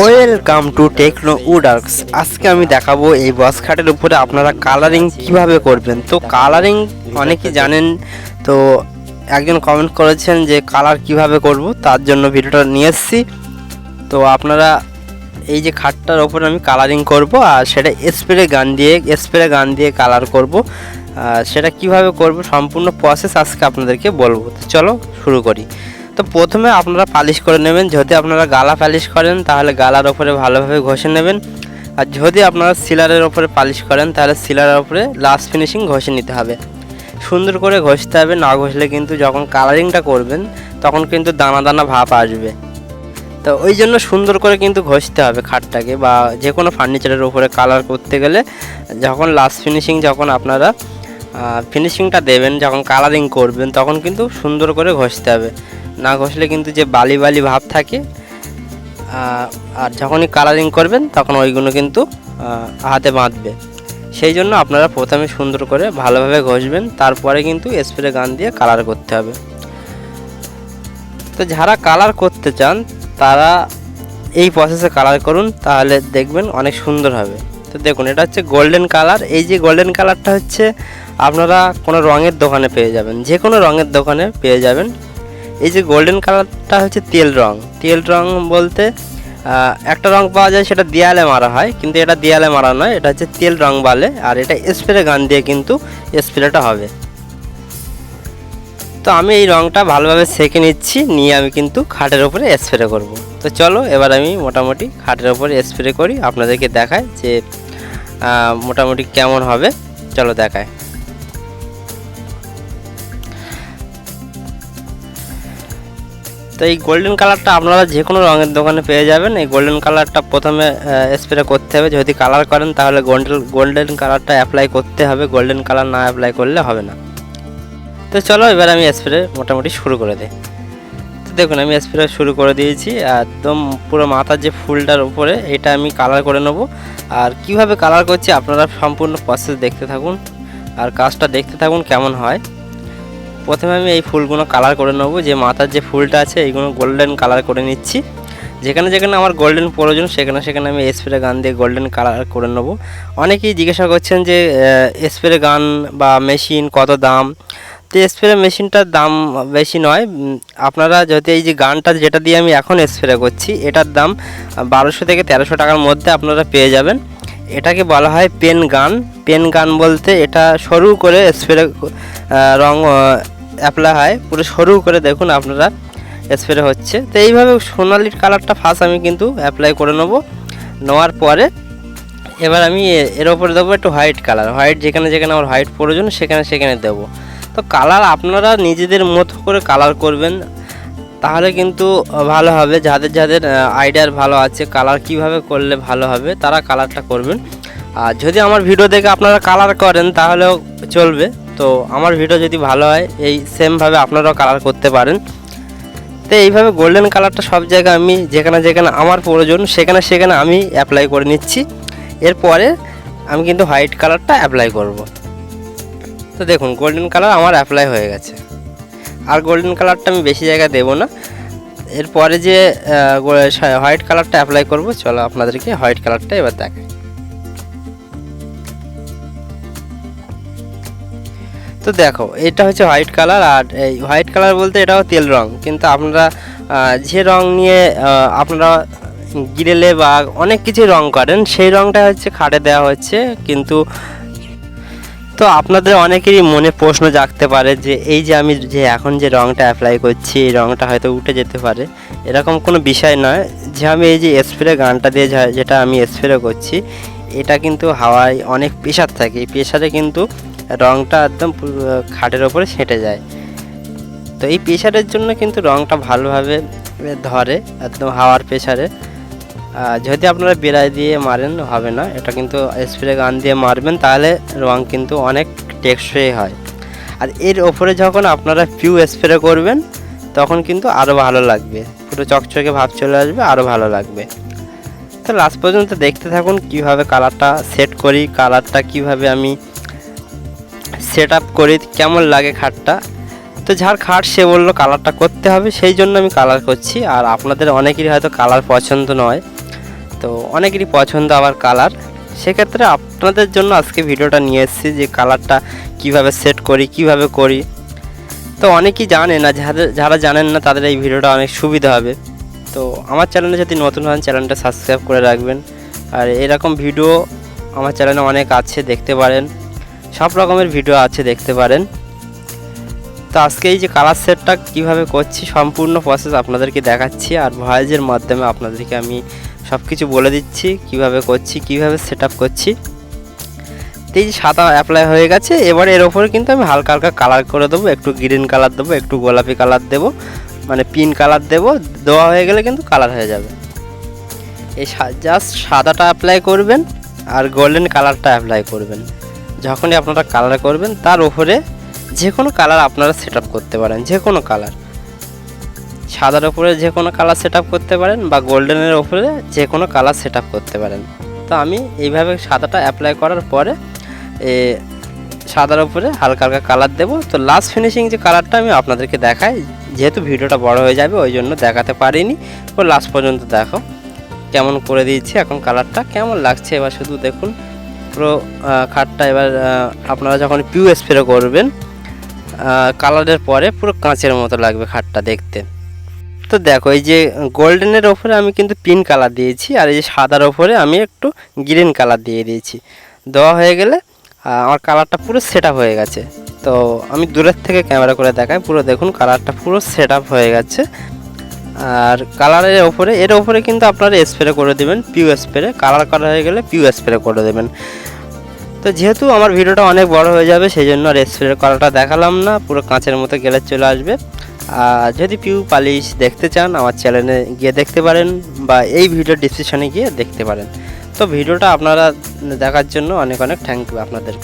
Welcome to techno উডার্কস আজকে আমি দেখাবো এই বস খাটের উপরে আপনারা কালারিং কীভাবে করবেন। তো কালারিং অনেকে জানেন, তো একজন কমেন্ট করেছেন যে কালার কীভাবে করব, তার জন্য ভিডিওটা নিয়ে এসেছি। তো আপনারা এই যে খাটটার ওপরে আমি কালারিং করব, আর সেটা স্প্রে গান দিয়ে স্প্রে গান দিয়ে কালার করব। আর সেটা কীভাবে করব, সম্পূর্ণ প্রসেস আজকে আপনাদেরকে বলব। তো চলো শুরু করি। তো প্রথমে আপনারা পালিশ করে নেবেন। যদি আপনারা গালা পালিশ করেন, তাহলে গালার ওপরে ভালোভাবে ঘষে নেবেন। আর যদি আপনারা সিলারের ওপরে পালিশ করেন, তাহলে সিলারের ওপরে লাস্ট ফিনিশিং ঘষে নিতে হবে। সুন্দর করে ঘষতে হবে, না ঘষলে কিন্তু যখন কালারিংটা করবেন, তখন কিন্তু দানা দানা ভাব আসবে। তো ওই জন্য সুন্দর করে কিন্তু ঘষতে হবে খাটটাকে বা যে কোনো ফার্নিচারের উপরে কালার করতে গেলে, যখন লাস্ট ফিনিশিং যখন আপনারা ফিনিশিংটা দেবেন, যখন কালারিং করবেন, তখন কিন্তু সুন্দর করে ঘষতে হবে। না ঘষলে কিন্তু যে বালি বালি ভাব থাকে আর যখনই কালারিং করবেন তখন ওইগুলো কিন্তু হাতে বাঁধবে। সেই জন্য আপনারা প্রথমে সুন্দর করে ভালোভাবে ঘষবেন, তারপরে কিন্তু স্প্রে গান দিয়ে কালার করতে হবে। তো যারা কালার করতে চান, তারা এই প্রসেসে কালার করুন, তাহলে দেখবেন অনেক সুন্দর হবে। তো দেখুন, এটা হচ্ছে গোল্ডেন কালার এই যে গোল্ডেন কালারটা হচ্ছে, আপনারা কোনো রঙের দোকানে পেয়ে যাবেন। যে কোনো রঙের দোকানে পেয়ে যাবেন। এই যে গোল্ডেন কালারটা হচ্ছে তেল রং। তেল রং বলতে একটা রং পাওয়া যায় সেটা দেয়ালে মারা হয়, কিন্তু এটা দেয়ালে মারা নয়, এটা হচ্ছে তেল রং বলে, আর এটা স্প্রে গান দিয়ে কিন্তু স্প্রেটা হবে। তো আমি এই রংটা ভালোভাবে সেঁকে নিচ্ছি, নিয়ে আমি কিন্তু খাটের ওপরে স্প্রে করব। তো চলো, এবার আমি মোটামুটি খাটের ওপরে স্প্রে করি, আপনাদেরকে দেখাই যে মোটামুটি কেমন হবে। চলো দেখায় তো এই গোল্ডেন কালারটা আপনারা যে কোনো রঙের দোকানে পেয়ে যাবেন। এই গোল্ডেন কালারটা প্রথমে স্প্রে করতে হবে। যদি কালার করেন, তাহলে গোল্ডেন গোল্ডেন কালারটা অ্যাপ্লাই করতে হবে। গোল্ডেন কালার না অ্যাপ্লাই করলে হবে না। তো চলো, এবার আমি স্প্রে মোটামুটি শুরু করে দিই। তো দেখুন, আমি স্প্রে শুরু করে দিয়েছি। একদম পুরো মাথার যে ফুলটার উপরে, এটা আমি কালার করে নেব। আর কীভাবে কালার করছি, আপনারা সম্পূর্ণ প্রসেস দেখতে থাকুন। আর কাজটা দেখতে থাকুন কেমন হয়। প্রথমে আমি এই ফুলগুলো কালার করে নেব। যে মাথার যে ফুলটা আছে, এইগুলো গোল্ডেন কালার করে নিচ্ছি। যেখানে যেখানে আমার গোল্ডেন প্রয়োজন, সেখানে সেখানে আমি স্প্রে গান দিয়ে গোল্ডেন কালার করে নেব। অনেকেই জিজ্ঞাসা করছেন যে স্প্রে গান বা মেশিন কত দাম? তো স্প্রে মেশিনটার দাম বেশি নয়। আপনারা যদি এই যে গানটা যেটা দিয়ে আমি এখন স্প্রে করছি, এটার দাম বারোশো থেকে তেরোশো টাকার মধ্যে আপনারা পেয়ে যাবেন। এটাকে বলা হয় পেন গান পেন গান বলতে এটা সরু করে স্প্রে রং অ্যাপ্লাই হয়, পুরো সরু করে দেখুন আপনারা স্প্রে হচ্ছে। তো এইভাবে সোনালির কালারটা ফার্স্ট আমি কিন্তু অ্যাপ্লাই করে নেব। নেওয়ার পরে এবার আমি এর ওপরে দেবো একটু হোয়াইট কালার হোয়াইট যেখানে যেখানে আমার হোয়াইট প্রয়োজন, সেখানে সেখানে দেবো। তো কালার আপনারা নিজেদের মতো করে কালার করবেন, তাহলে কিন্তু ভালো হবে। যাদের যাদের আইডিয়ার ভালো আছে কালার কীভাবে করলে ভালো হবে, তারা কালারটা করবেন। আর যদি আমার ভিডিও দেখে আপনারা কালার করেন, তাহলেও চলবে। তো আমার ভিডিও যদি ভালো হয়, এই সেমভাবে আপনারাও কালার করতে পারেন। তো এইভাবে গোল্ডেন কালারটা সব জায়গায় আমি যেখানে যেখানে আমার প্রয়োজন, সেখানে সেখানে আমি অ্যাপ্লাই করে নিচ্ছি। এরপরে আমি কিন্তু হোয়াইট কালারটা অ্যাপ্লাই করব। তো দেখুন গোল্ডেন কালার আমার অ্যাপ্লাই হয়ে গেছে। আর গোল্ডেন কালারটা আমি বেশি জায়গায় দেবো না। এরপরে যে হোয়াইট কালারটা অ্যাপ্লাই করব, চলো আপনাদেরকে হোয়াইট কালারটা এবার দেখাই। তো দেখো, এটা হচ্ছে হোয়াইট কালার আর এই হোয়াইট কালার বলতে এটাও তেল রং। কিন্তু আপনারা যে রং নিয়ে আপনারা গিরেলে বা অনেক কিছু রং করেন, সেই রংটা হচ্ছে খাটে দেওয়া হচ্ছে। কিন্তু তো আপনাদের অনেকেরই মনে প্রশ্ন জাগতে পারে যে, এই যে আমি যে এখন যে রংটা অ্যাপ্লাই করছি, এই রংটা হয়তো উঠে যেতে পারে। এরকম কোনো বিষয় নয় যে আমি এই যে স্প্রে গানটা দিয়ে যেটা আমি স্প্রে করছি, এটা কিন্তু হাওয়ায় অনেক প্রেশার থাকে। এই প্রেশারে কিন্তু রংটা একদম খাটের ওপরে ছেঁটে যায়। তো এই প্রেশারের জন্য কিন্তু রংটা ভালোভাবে ধরে, একদম হাওয়ার প্রেশারে যদি আপনারা বেড়াই দিয়ে মারেন, হবে না। এটা কিন্তু স্প্রে গান দিয়ে মারবেন, তাহলে রং কিন্তু অনেক টেকসই হয়। আর এর ওপরে যখন আপনারা পিউ স্প্রে করবেন, তখন কিন্তু আরও ভালো লাগবে। পুরো চকচকে ভাব চলে আসবে আরও ভালো লাগবে। তো লাস্ট পর্যন্ত দেখতে থাকুন কীভাবে কালারটা সেট করি কালারটা কীভাবে আমি সেট আপ করি, কেমন লাগে খাটটা? তো যার খাট সে বলল কালারটা করতে হবে, সেই জন্য আমি কালার করছি। আর আপনাদের অনেকেরই হয়তো কালার পছন্দ নয়। তো অনেকেরই পছন্দ আবার কালার সেক্ষেত্রে আপনাদের জন্য আজকে ভিডিওটা নিয়ে এসেছি যে কালারটা কীভাবে সেট করি, কীভাবে করি। তো অনেকেই জানে না যাদের যারা জানেন না তাদের এই ভিডিওটা অনেক সুবিধা হবে। তো আমার চ্যানেলে যদি নতুন হন চ্যানেলটা সাবস্ক্রাইব করে রাখবেন। আর এরকম ভিডিও আমার চ্যানেলে অনেক আছে, দেখতে পারেন। সব রকমের ভিডিও আছে, দেখতে পারেন। তো আজকে এই যে কালার সেটটা কীভাবে করছি, সম্পূর্ণ প্রসেস আপনাদেরকে দেখাচ্ছি, আর ভয়েসের মাধ্যমে আপনাদেরকে আমি সব কিছু বলে দিচ্ছি, কীভাবে করছি, কীভাবে সেট করছি। তো এই যে সাদা অ্যাপ্লাই হয়ে গেছে, এবার এর ওপরে কিন্তু আমি হালকা হালকা কালার করে দেবো, একটু গ্রিন কালার দেবো, একটু গোলাপি কালার দেবো মানে পিন কালার দেবো, দেওয়া হয়ে গেলে কিন্তু কালার হয়ে যাবে। এই জাস্ট সাদাটা অ্যাপ্লাই করবেন, আর গোল্ডেন কালারটা অ্যাপ্লাই করবেন। যখনই আপনারা কালার করবেন তার উপরে যে কোনো কালার আপনারা সেট করতে পারেন যে কোনো কালার সাদার উপরে যে কোনো কালার সেট করতে পারেন বা গোল্ডেনের উপরে যে কোনো কালার সেট করতে পারেন। তো আমি এইভাবে সাদাটা অ্যাপ্লাই করার পরে এ, সাদার উপরে হালকা হালকা কালার দেবো। তো লাস্ট ফিনিশিং যে কালারটা আমি আপনাদেরকে দেখাই যেহেতু ভিডিওটা বড় হয়ে যাবে ওই জন্য দেখাতে পারিনি। ও লাস্ট পর্যন্ত দেখো কেমন করে দিয়েছি এখন কালারটা কেমন লাগছে এবার শুধু দেখুন। পুরো খাটটা এবার আপনারা যখন পিউ স্প্রে করবেন কালারের পরে পুরো কাঁচের মতো লাগবে খাটটা দেখতে। তো দেখো, এই যে গোল্ডেনের ওপরে আমি কিন্তু পিন কালার দিয়েছি, আর এই যে সাদার ওপরে আমি একটু গ্রিন কালার দিয়ে দিয়েছি। দেওয়া হয়ে গেলে আমার কালারটা পুরো সেট হয়ে গেছে। তো আমি দূরের থেকে ক্যামেরা করে দেখাই, পুরো দেখুন, কালারটা পুরো সেট হয়ে গেছে। আর কালারের ওপরে, এর ওপরে কিন্তু আপনারা স্প্রে করে দেবেন পিউ স্প্রে কালার করা হয়ে গেলে পিউ স্প্রে করে দেবেন। তো যেহেতু আমার ভিডিওটা অনেক বড় হয়ে যাবে সেই জন্য আর স্প্রে করাটা দেখালাম না, পুরো কাঁচের মতো গেলে চলে আসবে। আর যদি পিউ পালিশ দেখতে চান, আমার চ্যানেলে গিয়ে দেখতে পারেন বা এই ভিডিও ডিসক্রিপশনে গিয়ে দেখতে পারেন। তো ভিডিওটা আপনারা দেখার জন্য অনেক অনেক থ্যাংক ইউ আপনাদের